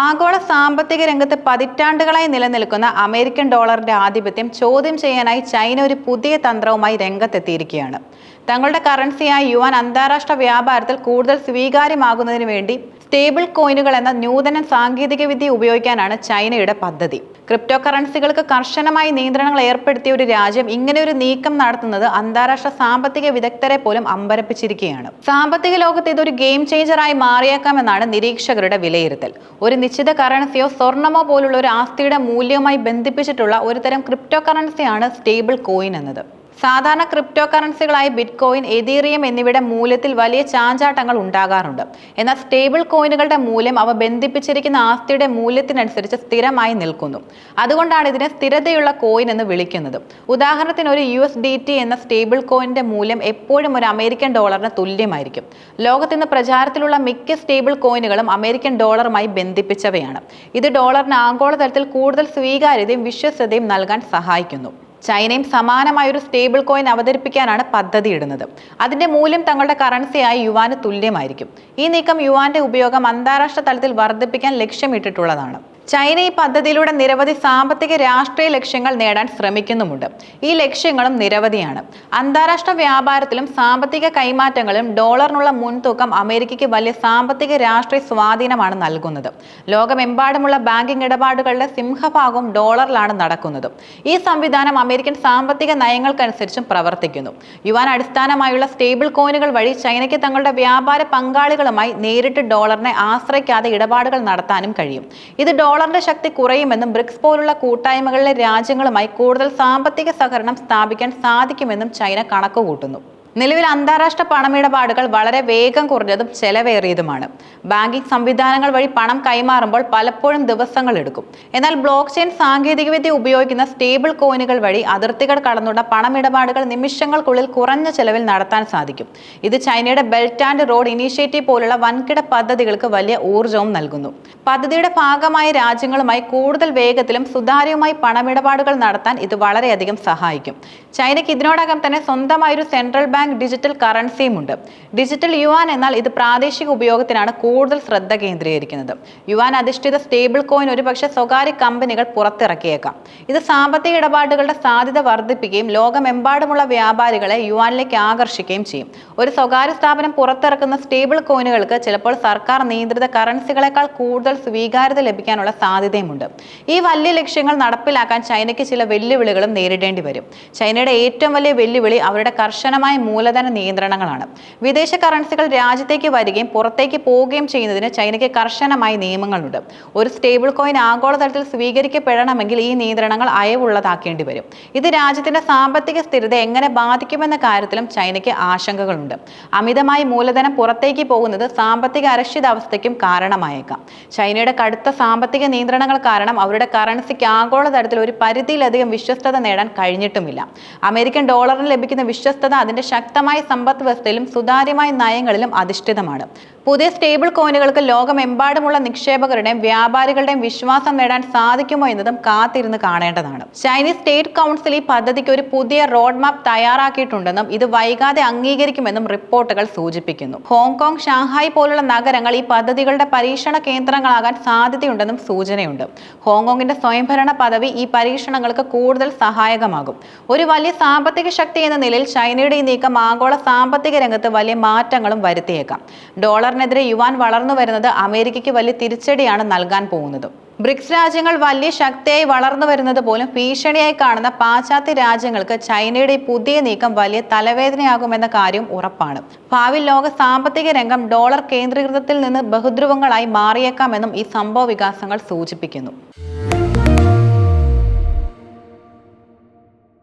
ആഗോള സാമ്പത്തിക രംഗത്ത് പതിറ്റാണ്ടുകളായി നിലനിൽക്കുന്ന അമേരിക്കൻ ഡോളറിന്റെ ആധിപത്യം ചോദ്യം ചെയ്യാനായി ചൈന ഒരു പുതിയ തന്ത്രവുമായി രംഗത്തെത്തിയിരിക്കുകയാണ്. തങ്ങളുടെ കറൻസിയായ യുവാൻ അന്താരാഷ്ട്ര വ്യാപാരത്തിൽ കൂടുതൽ സ്വീകാര്യമാകുന്നതിന് വേണ്ടി സ്റ്റേബിൾ കോയിനുകൾ എന്ന നൂതന സാങ്കേതിക വിദ്യ ഉപയോഗിക്കാനാണ് ചൈനയുടെ പദ്ധതി. ക്രിപ്റ്റോ കറൻസികൾക്ക് കർശനമായി നിയന്ത്രണങ്ങൾ ഏർപ്പെടുത്തിയ ഒരു രാജ്യം ഇങ്ങനെ ഒരു നീക്കം നടത്തുന്നത് അന്താരാഷ്ട്ര സാമ്പത്തിക വിദഗ്ധരെ പോലും അമ്പരപ്പിച്ചിരിക്കുകയാണ്. സാമ്പത്തിക ലോകത്ത് ഇതൊരു ഗെയിം ചേഞ്ചറായി മാറിയേക്കാമെന്നാണ് നിരീക്ഷകരുടെ വിലയിരുത്തൽ. ഒരു നിശ്ചിത കറൻസിയോ സ്വർണമോ പോലുള്ള ഒരു ആസ്തിയുടെ മൂല്യവുമായി ബന്ധിപ്പിച്ചിട്ടുള്ള ഒരുതരം ക്രിപ്റ്റോ കറൻസിയാണ് സ്റ്റേബിൾ കോയിൻ എന്നത്. സാധാരണ ക്രിപ്റ്റോ കറൻസികളായ ബിറ്റ് കോയിൻ എതീറിയം എന്നിവയുടെ മൂല്യത്തിൽ വലിയ ചാഞ്ചാട്ടങ്ങൾ ഉണ്ടാകാറുണ്ട്. എന്നാൽ സ്റ്റേബിൾ കോയിനുകളുടെ മൂല്യം അവ ബന്ധിപ്പിച്ചിരിക്കുന്ന ആസ്തിയുടെ മൂല്യത്തിനനുസരിച്ച് സ്ഥിരമായി നിൽക്കുന്നു. അതുകൊണ്ടാണ് ഇതിനെ സ്ഥിരതയുള്ള കോയിൻ എന്ന് വിളിക്കുന്നത്. ഉദാഹരണത്തിന് ഒരു യു എസ് ഡി ടി എന്ന സ്റ്റേബിൾ കോയിന്റെ മൂല്യം എപ്പോഴും ഒരു അമേരിക്കൻ ഡോളറിന് തുല്യമായിരിക്കും. ലോകത്തിന്ന് പ്രചാരത്തിലുള്ള മിക്ക സ്റ്റേബിൾ കോയിനുകളും അമേരിക്കൻ ഡോളറുമായി ബന്ധിപ്പിച്ചവയാണ്. ഇത് ഡോളറിന് ആഗോളതലത്തിൽ കൂടുതൽ സ്വീകാര്യതയും വിശ്വസ്തതയും നൽകാൻ സഹായിക്കുന്നു. ചൈനയും സമാനമായ ഒരു സ്റ്റേബിൾ കോയിൻ അവതരിപ്പിക്കാനാണ് പദ്ധതി ഇടുന്നത്. അതിന്റെ മൂല്യം തങ്ങളുടെ കറൻസിയായി യുവാന് തുല്യമായിരിക്കും. ഈ നീക്കം യുവാന്റെ ഉപയോഗം അന്താരാഷ്ട്ര തലത്തിൽ വർദ്ധിപ്പിക്കാൻ ലക്ഷ്യമിട്ടിട്ടുള്ളതാണ്. ചൈന ഈ പദ്ധതിയിലൂടെ നിരവധി സാമ്പത്തിക രാഷ്ട്രീയ ലക്ഷ്യങ്ങൾ നേടാൻ ശ്രമിക്കുന്നുമുണ്ട്. ഈ ലക്ഷ്യങ്ങളും നിരവധിയാണ്. അന്താരാഷ്ട്ര വ്യാപാരത്തിലും സാമ്പത്തിക കൈമാറ്റങ്ങളിലും ഡോളറിനുള്ള മുൻതൂക്കം അമേരിക്കയ്ക്ക് വലിയ സാമ്പത്തിക രാഷ്ട്രീയ സ്വാധീനമാണ് നൽകുന്നത്. ലോകമെമ്പാടുമുള്ള ബാങ്കിംഗ് ഇടപാടുകളുടെ സിംഹഭാഗവും ഡോളറിലാണ് നടക്കുന്നത്. ഈ സംവിധാനം അമേരിക്കൻ സാമ്പത്തിക നയങ്ങൾക്കനുസരിച്ചും പ്രവർത്തിക്കുന്നു. യുവാൻ അടിസ്ഥാനമായുള്ള സ്റ്റേബിൾ കോയിനുകൾ വഴി ചൈനയ്ക്ക് തങ്ങളുടെ വ്യാപാര പങ്കാളികളുമായി നേരിട്ട് ഡോളറിനെ ആശ്രയിക്കാതെ ഇടപാടുകൾ നടത്താനും കഴിയും. ഇത് ഡോളറിന്റെ ശക്തി കുറയുമെന്നും ബ്രിക്സ് പോലുള്ള കൂട്ടായ്മകളിലെ രാജ്യങ്ങളുമായി കൂടുതൽ സാമ്പത്തിക സഹകരണം സ്ഥാപിക്കാൻ സാധിക്കുമെന്നും ചൈന കണക്കുകൂട്ടുന്നു. നിലവിൽ അന്താരാഷ്ട്ര പണമിടപാടുകൾ വളരെ വേഗം കുറഞ്ഞതും ചെലവേറിയതുമാണ്. ബാങ്കിംഗ് സംവിധാനങ്ങൾ വഴി പണം കൈമാറുമ്പോൾ പലപ്പോഴും ദിവസങ്ങൾ എടുക്കും. എന്നാൽ ബ്ലോക്ക് ചെയിൻ സാങ്കേതികവിദ്യ ഉപയോഗിക്കുന്ന സ്റ്റേബിൾ കോയിനുകൾ വഴി അതിർത്തികൾ കടന്നുള്ള പണമിടപാടുകൾ നിമിഷങ്ങൾക്കുള്ളിൽ കുറഞ്ഞ ചെലവിൽ നടത്താൻ സാധിക്കും. ഇത് ചൈനയുടെ ബെൽറ്റ് ആൻഡ് റോഡ് ഇനീഷ്യേറ്റീവ് പോലുള്ള വൻകിട പദ്ധതികൾക്ക് വലിയ ഊർജവും നൽകുന്നു. പദ്ധതിയുടെ ഭാഗമായ രാജ്യങ്ങളുമായി കൂടുതൽ വേഗത്തിലും സുതാര്യവുമായി പണമിടപാടുകൾ നടത്താൻ ഇത് വളരെയധികം സഹായിക്കും. ചൈനയ്ക്ക് ഇതിനോടകം തന്നെ സ്വന്തമായൊരു സെൻട്രൽ ബാങ്ക് ഡിജിറ്റൽ കറൻസിയും ഉണ്ട്. ഡിജിറ്റൽ യുവാൻ എന്നാൽ ഇത് പ്രാദേശിക ഉപയോഗത്തിനാണ് കൂടുതൽ ശ്രദ്ധ കേന്ദ്രീകരിക്കുന്നത്. യുവാൻ അധിഷ്ഠിത സ്റ്റേബിൾ കോയിൻ ഒരുപക്ഷെ സ്വകാര്യ കമ്പനികൾ പുറത്തിറക്കിയേക്കാം. ഇത് സാമ്പത്തിക ഇടപാടുകളുടെ സാധ്യത വർദ്ധിപ്പിക്കുകയും ലോകമെമ്പാടുമുള്ള വ്യാപാരികളെ യുവാനിലേക്ക് ആകർഷിക്കുകയും ചെയ്യും. ഒരു സ്വകാര്യ സ്ഥാപനം പുറത്തിറക്കുന്ന സ്റ്റേബിൾ കോയിനുകൾക്ക് ചിലപ്പോൾ സർക്കാർ നിയന്ത്രിത കറൻസികളെക്കാൾ കൂടുതൽ സ്വീകാര്യത ലഭിക്കാനുള്ള സാധ്യതയുമുണ്ട്. ഈ വലിയ ലക്ഷ്യങ്ങൾ നടപ്പിലാക്കാൻ ചൈനയ്ക്ക് ചില വെല്ലുവിളികളും നേരിടേണ്ടി വരും. ചൈനയുടെ ഏറ്റവും വലിയ വെല്ലുവിളി അവരുടെ കർശനമായ മൂലധന നിയന്ത്രണങ്ങളാണ്. വിദേശ കറൻസികൾ രാജ്യത്തേക്ക് വരികയും പുറത്തേക്ക് പോവുകയും ചെയ്യുന്നതിന് ചൈനയ്ക്ക് കർശനമായ നിയമങ്ങളുണ്ട്. ഒരു സ്റ്റേബിൾ കോയിൻ ആഗോളതലത്തിൽ സ്വീകരിക്കപ്പെടണമെങ്കിൽ ഈ നിയന്ത്രണങ്ങൾ അയവുള്ളതാക്കേണ്ടി വരും. ഇത് രാജ്യത്തിന്റെ സാമ്പത്തിക സ്ഥിരത എങ്ങനെ ബാധിക്കുമെന്ന കാര്യത്തിലും ചൈനയ്ക്ക് ആശങ്കകളുണ്ട്. അമിതമായി മൂലധനം പുറത്തേക്ക് പോകുന്നത് സാമ്പത്തിക അരക്ഷിതാവസ്ഥയ്ക്കും കാരണമായേക്കാം. ചൈനയുടെ കടുത്ത സാമ്പത്തിക നിയന്ത്രണങ്ങൾ കാരണം അവരുടെ കറൻസിക്ക് ആഗോളതലത്തിൽ ഒരു പരിധിയിലധികം വിശ്വസ്തത നേടാൻ കഴിഞ്ഞിട്ടുമില്ല. അമേരിക്കൻ ഡോളറിന് ലഭിക്കുന്ന വിശ്വസ്തത അതിന്റെ ശക്തമായ സമ്പദ് വ്യവസ്ഥയിലും സുതാര്യമായ നയങ്ങളിലും അധിഷ്ഠിതമാണ്. പുതിയ സ്റ്റേബിൾ കോയിനുകൾക്ക് ലോകമെമ്പാടുമുള്ള നിക്ഷേപകരുടെയും വ്യാപാരികളുടെയും വിശ്വാസം നേടാൻ സാധിക്കുമോ എന്നതും കാത്തിരുന്ന് കാണേണ്ടതാണ്. ചൈനീസ് സ്റ്റേറ്റ് കൗൺസിൽ ഈ പദ്ധതിക്ക് ഒരു പുതിയ റോഡ് മാപ്പ് തയ്യാറാക്കിയിട്ടുണ്ടെന്നും ഇത് വൈകാതെ അംഗീകരിക്കുമെന്നും റിപ്പോർട്ടുകൾ സൂചിപ്പിക്കുന്നു. ഹോങ്കോങ് ഷാങ്ഹായ് പോലുള്ള നഗരങ്ങൾ ഈ പദ്ധതികളുടെ പരീക്ഷണ കേന്ദ്രങ്ങളാകാൻ സാധ്യതയുണ്ടെന്നും സൂചനയുണ്ട്. ഹോങ്കോങ്ങിന്റെ സ്വയംഭരണ പദവി ഈ പരീക്ഷണങ്ങൾക്ക് കൂടുതൽ സഹായകമാകും. ഒരു വലിയ സാമ്പത്തിക ശക്തി എന്ന നിലയിൽ ചൈനയുടെ ഈ നീക്കം ആഗോള സാമ്പത്തിക രംഗത്ത് വലിയ മാറ്റങ്ങളും വരുത്തിയേക്കാം. ഡോളറിനെതിരെ യുവാൻ വളർന്നു വരുന്നത് അമേരിക്കയ്ക്ക് വലിയ തിരിച്ചടിയാണ് നൽകാൻ പോകുന്നത്. ബ്രിക്സ് രാജ്യങ്ങൾ വലിയ ശക്തിയായി വളർന്നു വരുന്നത് പോലും ഭീഷണിയായി കാണുന്ന പാശ്ചാത്യ രാജ്യങ്ങൾക്ക് ചൈനയുടെ പുതിയ നീക്കം വലിയ തലവേദനയാകുമെന്ന കാര്യം ഉറപ്പാണ്. ഭാവി ലോക സാമ്പത്തിക രംഗം ഡോളർ കേന്ദ്രീകൃതത്തിൽ നിന്ന് ബഹുധ്രുവങ്ങളായി മാറിയേക്കാമെന്നും ഈ സംഭവ വികാസങ്ങൾ സൂചിപ്പിക്കുന്നു.